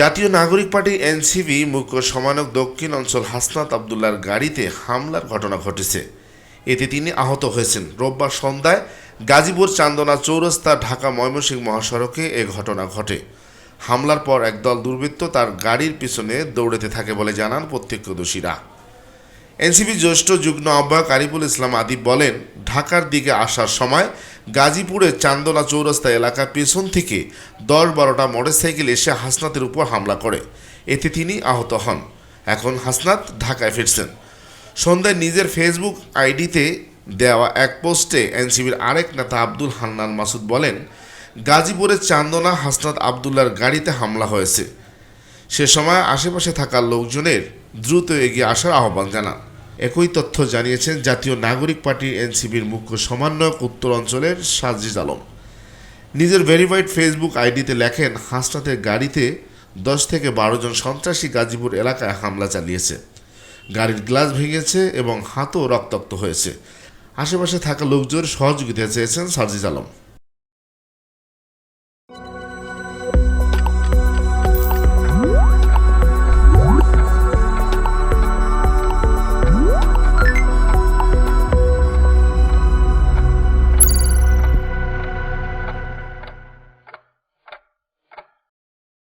জাতীয় নাগরিক party NCP, মুখ্য সমানক দক্ষিণ অঞ্চল হাসনাত আবদুল্লার গাড়িতে হামলার ঘটনা ঘটেছে। এতে তিনি আহত হয়েছেন। রোববার সন্ধ্যায় গাজীপুর চান্দনা চৌরাস্তা, ঢাকা ময়মনসিংহ মহাসড়কে এ ঘটনা ঘটে। হামলার পর একদল দুর্বৃত্ত তার গাড়ির পিছনে দৌড়াতে থাকে বলে জানান প্রত্যক্ষদর্শীরা। এনসিপি জ্যেষ্ঠ যুগ্ম আহ্বায়ক আরিফুল ইসলাম আদিব বলেন ঢাকার দিকে আসার সময় গাজীপুরের চান্দনা চৌরাস্তা এলাকার পেছন থেকে দশ বারোটা মোটরসাইকেল এসে হাসনাতের উপর হামলা করে। এতে তিনি আহত হন। এখন হাসনাত ঢাকায় ফিরছেন। সন্ধ্যায় নিজের ফেসবুক আইডিতে দেওয়া এক পোস্টে এনসিবির আরেক নেতা আব্দুল হান্নান মাসুদ বলেন, গাজীপুরের চান্দনা হাসনাত আবদুল্লার গাড়িতে হামলা হয়েছে। সে সময় আশেপাশে থাকা লোকজনের দ্রুত এগিয়ে আসার আহ্বান জানান। একই তথ্য জানিয়েছেন জাতীয় নাগরিক পার্টির এনসিপির মুখ্য সমন্বয়ক উত্তর অঞ্চলের সাজিদ আলম। নিজের ভেরিফাইড ফেসবুক আইডিতে লেখেন হাসনাতের গাড়িতে দশ থেকে বারো জন সন্ত্রাসী গাজীপুর এলাকায় হামলা চালিয়েছে। গাড়ির গ্লাস ভেঙেছে এবং হাতও রক্তাক্ত হয়েছে। আশেপাশে থাকা লোকজন সহযোগিতা চেয়েছেন সাজিদ আলম।